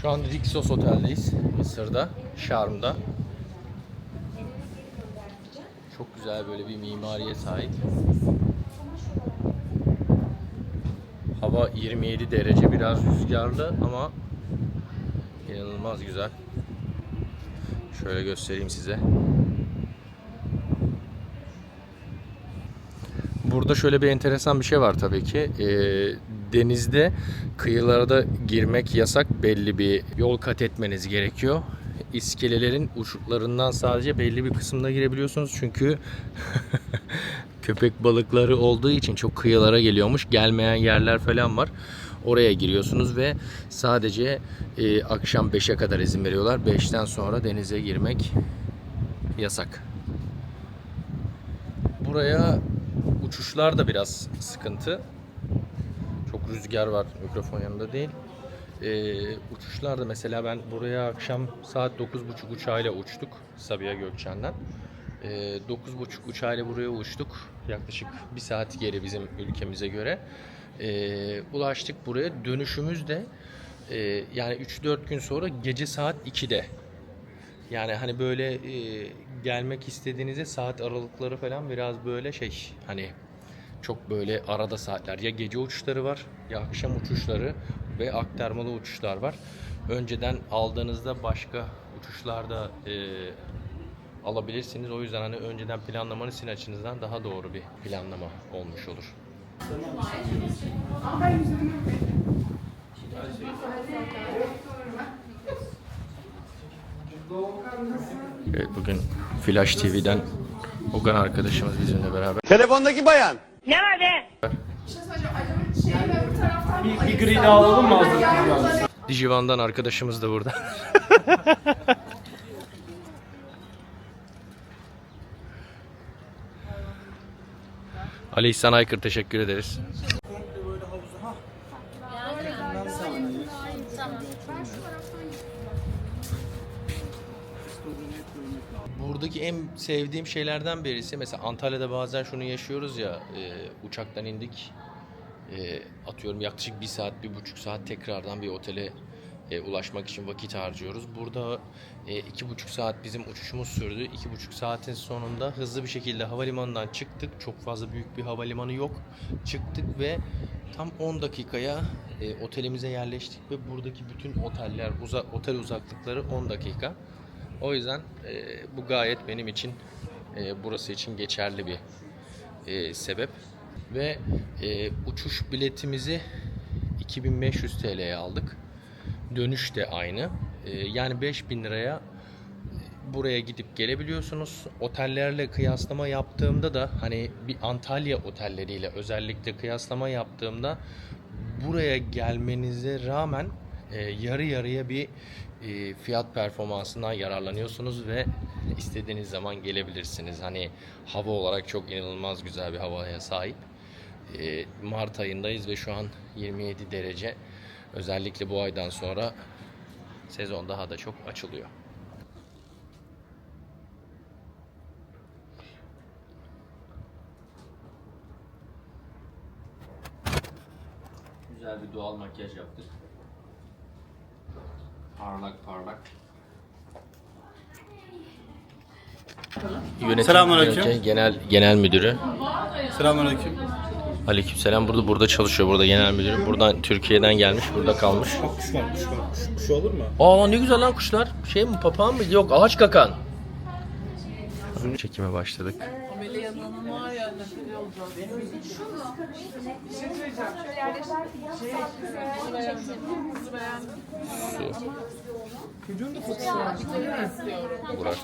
Şu an Rixos Otel'deyiz. Mısır'da, Şarm'da. Çok güzel böyle bir mimariye sahip. Hava 27 derece biraz rüzgarlı ama inanılmaz güzel. Şöyle göstereyim size. Burada şöyle bir enteresan bir şey var tabii ki. Ee, denizde kıyılarda girmek yasak. Belli bir yol kat etmeniz gerekiyor. İskelelerin uçlarından sadece belli bir kısımda girebiliyorsunuz. Çünkü köpek balıkları olduğu için çok kıyılara geliyormuş. Gelmeyen yerler falan var. Oraya giriyorsunuz ve sadece e, akşam 5'e kadar izin veriyorlar. 5'ten sonra denize girmek yasak. Buraya uçuşlar da biraz sıkıntı. Rüzgar var mikrofon yanında değil. Ee, uçuşlar da mesela ben buraya akşam saat 9.30 uçağıyla uçtuk Sabiha Gökçen'den. Ee, 9.30 uçağıyla buraya uçtuk. Yaklaşık bir saat geri bizim ülkemize göre. Ee, ulaştık buraya. Dönüşümüz de e, yani 3-4 gün sonra gece saat 2'de. Yani hani böyle e, gelmek istediğinizde saat aralıkları falan biraz böyle şey hani çok böyle arada saatler ya gece uçuşları var ya akşam uçuşları ve aktarmalı uçuşlar var. Önceden aldığınızda başka uçuşlarda e, alabilirsiniz. O yüzden hani önceden planlamanız sizin açınızdan daha doğru bir planlama olmuş olur. Evet bugün Flash TV'den Ogan arkadaşımız bizimle beraber. Telefondaki bayan. Ne var be? Bir gri daha alalım mı hazır? Dijivan'dan arkadaşımız da burada. Ali İhsan Aykır teşekkür ederiz. Buradaki en sevdiğim şeylerden birisi mesela Antalya'da bazen şunu yaşıyoruz ya e, uçaktan indik e, atıyorum yaklaşık bir saat bir buçuk saat tekrardan bir otele e, ulaşmak için vakit harcıyoruz. Burada e, iki buçuk saat bizim uçuşumuz sürdü. İki buçuk saatin sonunda hızlı bir şekilde havalimanından çıktık. Çok fazla büyük bir havalimanı yok. Çıktık ve tam 10 dakikaya e, otelimize yerleştik ve buradaki bütün oteller, uza, otel uzaklıkları 10 dakika. O yüzden e, bu gayet benim için e, burası için geçerli bir e, sebep. Ve e, uçuş biletimizi 2500 TL'ye aldık. Dönüş de aynı. E, yani 5000 liraya buraya gidip gelebiliyorsunuz. Otellerle kıyaslama yaptığımda da hani bir Antalya otelleriyle özellikle kıyaslama yaptığımda buraya gelmenize rağmen e, yarı yarıya bir e, fiyat performansından yararlanıyorsunuz ve istediğiniz zaman gelebilirsiniz. Hani hava olarak çok inanılmaz güzel bir havaya sahip. E, Mart ayındayız ve şu an 27 derece. Özellikle bu aydan sonra sezon daha da çok açılıyor. Güzel bir doğal makyaj yaptık. Parlak parlak. Yönetim Selamünaleyküm. Yönetici Genel Genel Müdürü Selamünaleyküm. Aleykümselam burada burada çalışıyor burada genel müdürü. Buradan Türkiye'den gelmiş, burada kalmış. Kuş var, kuş var. Kuş, kuş olur mu? Aa lan ne güzel lan kuşlar. Şey mi papağan mı? Yok ağaç kakan. Çekime başladık. Su. Burak.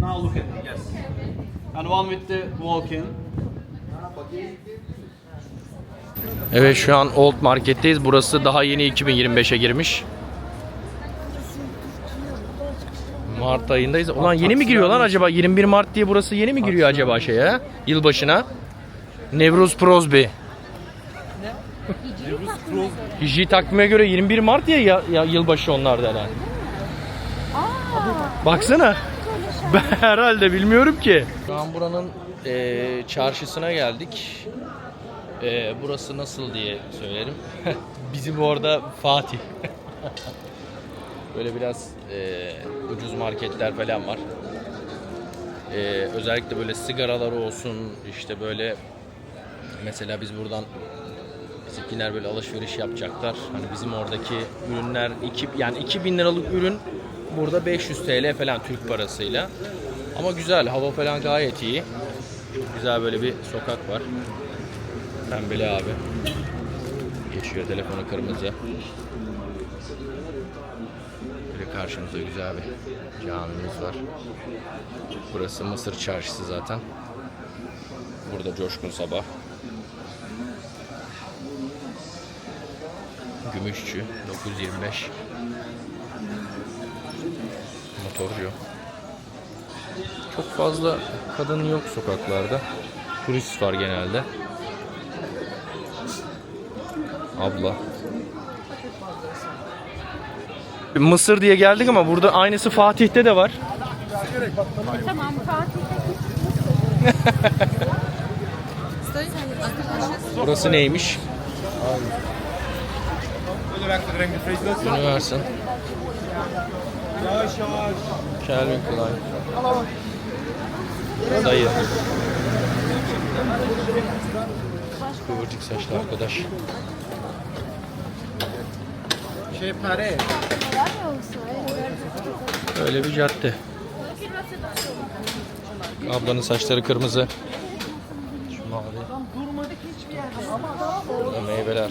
Now look at me, yes. And one with the walk-in. Evet şu an Old Market'teyiz. Burası daha yeni 2025'e girmiş. Mart ayındayız. Ulan yeni mi giriyor lan acaba? 21 Mart diye burası yeni mi giriyor acaba şeye? Yılbaşına. Nevruz Prozbi. Hicri takvime göre 21 Mart diye ya, ya yılbaşı onlarda herhalde. Baksana. Ben herhalde bilmiyorum ki. Şu an buranın eee, çarşısına geldik. Ee, burası nasıl diye söylerim. Bizim orada Fatih. Böyle biraz e, ucuz marketler falan var. E, özellikle böyle sigaralar olsun işte böyle mesela biz buradan bizimkiler böyle alışveriş yapacaklar. Hani bizim oradaki ürünler iki, yani 2000 liralık ürün burada 500 TL falan Türk parasıyla. Ama güzel hava falan gayet iyi. Güzel böyle bir sokak var. Pembeli abi. Geçiyor telefonu kırmızı. Karşımızda güzel bir camimiz var. Burası Mısır Çarşısı zaten. Burada Coşkun Sabah. Gümüşçü 925. Motorcu. Çok fazla kadın yok sokaklarda. Turist var genelde. Abla. Mısır diye geldik ama burada aynısı Fatih'te de var. Tamam Fatih'te Burası neymiş? Üniversite. Calvin Klein. Dayı. Kıvırcık saçlı arkadaş. Şey pare. Öyle bir cadde. Ablanın saçları kırmızı. Şu mavi. Burada meyveler.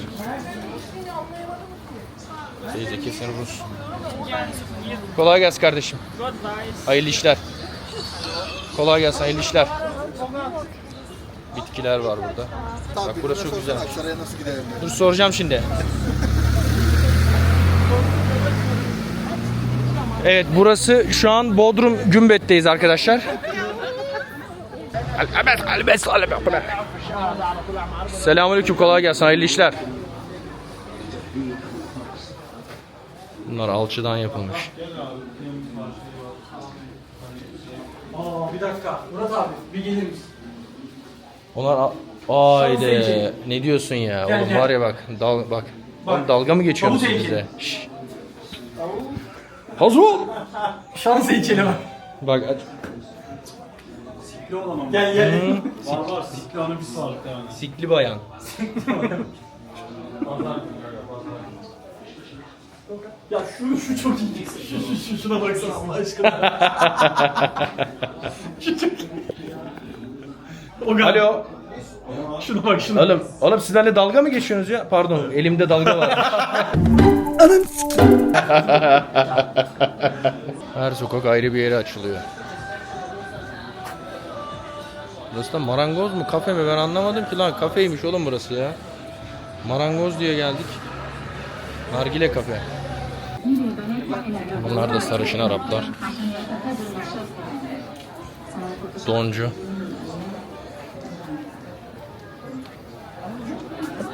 Teyze kesin Rus. Kolay gelsin kardeşim. Hayırlı işler. Kolay gelsin, hayırlı işler. Bitkiler var burada. Bak burası çok güzel. Saraya nasıl gidelim? Dur soracağım şimdi. Evet burası şu an Bodrum Gümbet'teyiz arkadaşlar. Selamünaleyküm kolay gelsin hayırlı işler. Bunlar alçıdan yapılmış. Aa bir dakika. Murat abi bir gelir misin? Onlar a- Haydi. Ne diyorsun ya? Oğlum var ya bak. Dal bak. Bak. Oğlum dalga mı bizde? heykeli. Şşş. Hazır ol. Şans heykeli bak. Bak aç- Gel gel. Var var. Siklanı bir sağlık yani. sikli bayan. Ya şu şu çok iyi. Şu, şu, şu, şuna baksana Allah aşkına. şu çok iyi. O. Alo. Şuna bak şuna. Oğlum, oğlum sizlerle dalga mı geçiyorsunuz ya? Pardon, elimde dalga var. Her sokak ayrı bir yere açılıyor. Burası da marangoz mu kafe mi ben anlamadım ki lan kafeymiş oğlum burası ya. Marangoz diye geldik. Nargile kafe. Bunlar da sarışın Araplar. Doncu.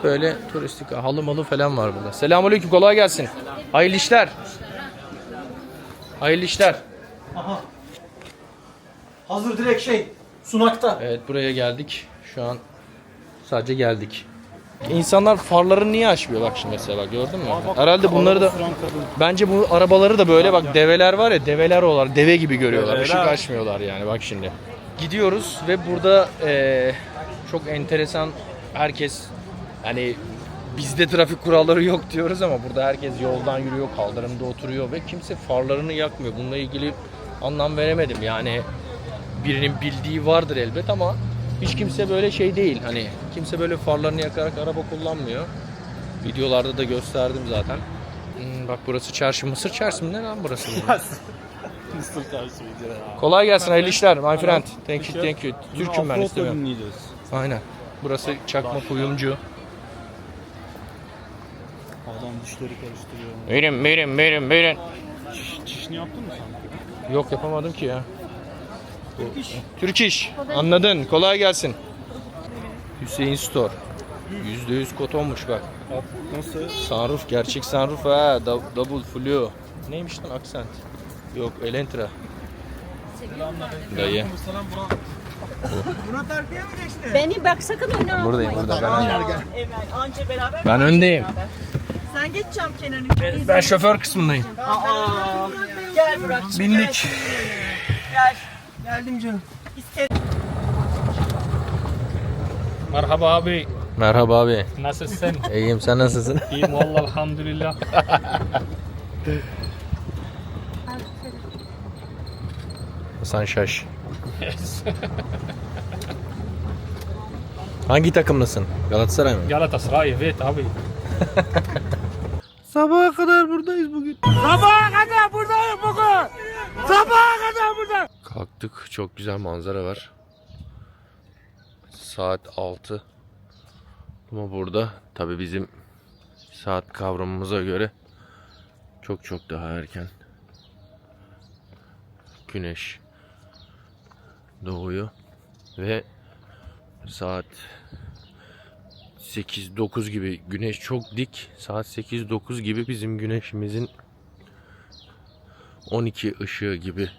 Böyle turistik halı malı falan var burada. Selamünaleyküm kolay gelsin. Hayırlı işler. Hayırlı işler. Aha. Hazır direkt şey. Sunakta. Evet buraya geldik. Şu an sadece geldik. İnsanlar farlarını niye açmıyor bak şimdi mesela bak gördün mü? Herhalde bunları da bence bu arabaları da böyle bak develer var ya develer olarak deve gibi görüyorlar. Develer. Işık açmıyorlar yani bak şimdi. Gidiyoruz ve burada eee, çok enteresan herkes hani bizde trafik kuralları yok diyoruz ama burada herkes yoldan yürüyor, kaldırımda oturuyor ve kimse farlarını yakmıyor. Bununla ilgili anlam veremedim. Yani birinin bildiği vardır elbet ama hiç kimse böyle şey değil. Hani kimse böyle farlarını yakarak araba kullanmıyor. Videolarda da gösterdim zaten. Hmm, bak burası çarşı. Mısır çarşı mı? Ne lan burası? Mısır ya. Kolay gelsin. Hayırlı işler. My friend. Thank you. Thank you. Türk'üm ben istemiyorum. Aynen. Burası çakma kuyumcu. Adam dişleri karıştırıyor. Buyurun, buyurun, buyurun, buyurun. Çiş, çişini yaptın mı sen? Yok yapamadım ki ya. Türk iş. Anladın. Kolay gelsin. Hüseyin Store. %100 kotonmuş bak. Nasıl? Sunroof, gerçek sunroof ha. dou- Double flu. Neymiş lan aksent? Yok, Elentra. Dayı. Beni bak sakın öne alma. Buradayım burada ben. Evet anca beraber. Ben öndeyim. Sen geç cam kenarını. Ben şoför kısmındayım. Aa, gel Burak. Bindik. Gel. Geldim canım. İstedim. Merhaba abi. Merhaba abi. Nasılsın? İyiyim sen nasılsın? İyiyim vallahi elhamdülillah. Hasan Şaş. Hangi takımlısın? Galatasaray mı? Galatasaray evet abi. Sabaha kadar buradayız bugün. Sabaha kadar buradayım bugün. Sabaha kadar burada. Kalktık. Çok güzel manzara var. Saat 6. Ama burada tabi bizim saat kavramımıza göre çok çok daha erken. Güneş doğuyor ve saat 8-9 gibi güneş çok dik. Saat 8-9 gibi bizim güneşimizin 12 ışığı gibi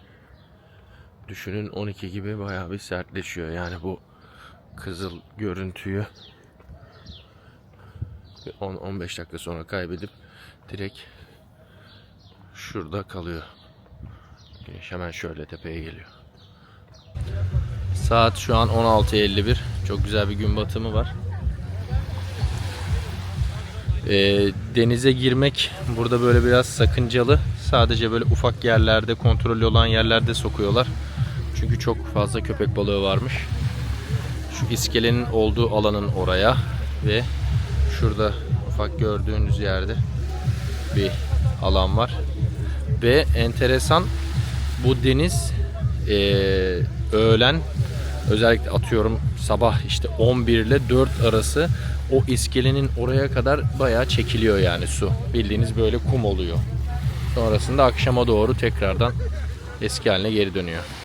düşünün 12 gibi bayağı bir sertleşiyor. Yani bu kızıl görüntüyü 10-15 dakika sonra kaybedip direkt şurada kalıyor. Güneş hemen şöyle tepeye geliyor. Saat şu an 16.51. Çok güzel bir gün batımı var. Ee, denize girmek burada böyle biraz sakıncalı. Sadece böyle ufak yerlerde, kontrollü olan yerlerde sokuyorlar. Çünkü çok fazla köpek balığı varmış. Şu iskelenin olduğu alanın oraya ve şurada ufak gördüğünüz yerde bir alan var. Ve enteresan bu deniz eee, öğlen özellikle atıyorum sabah işte 11 ile 4 arası o iskelenin oraya kadar bayağı çekiliyor yani su. Bildiğiniz böyle kum oluyor. Sonrasında akşama doğru tekrardan eski haline geri dönüyor.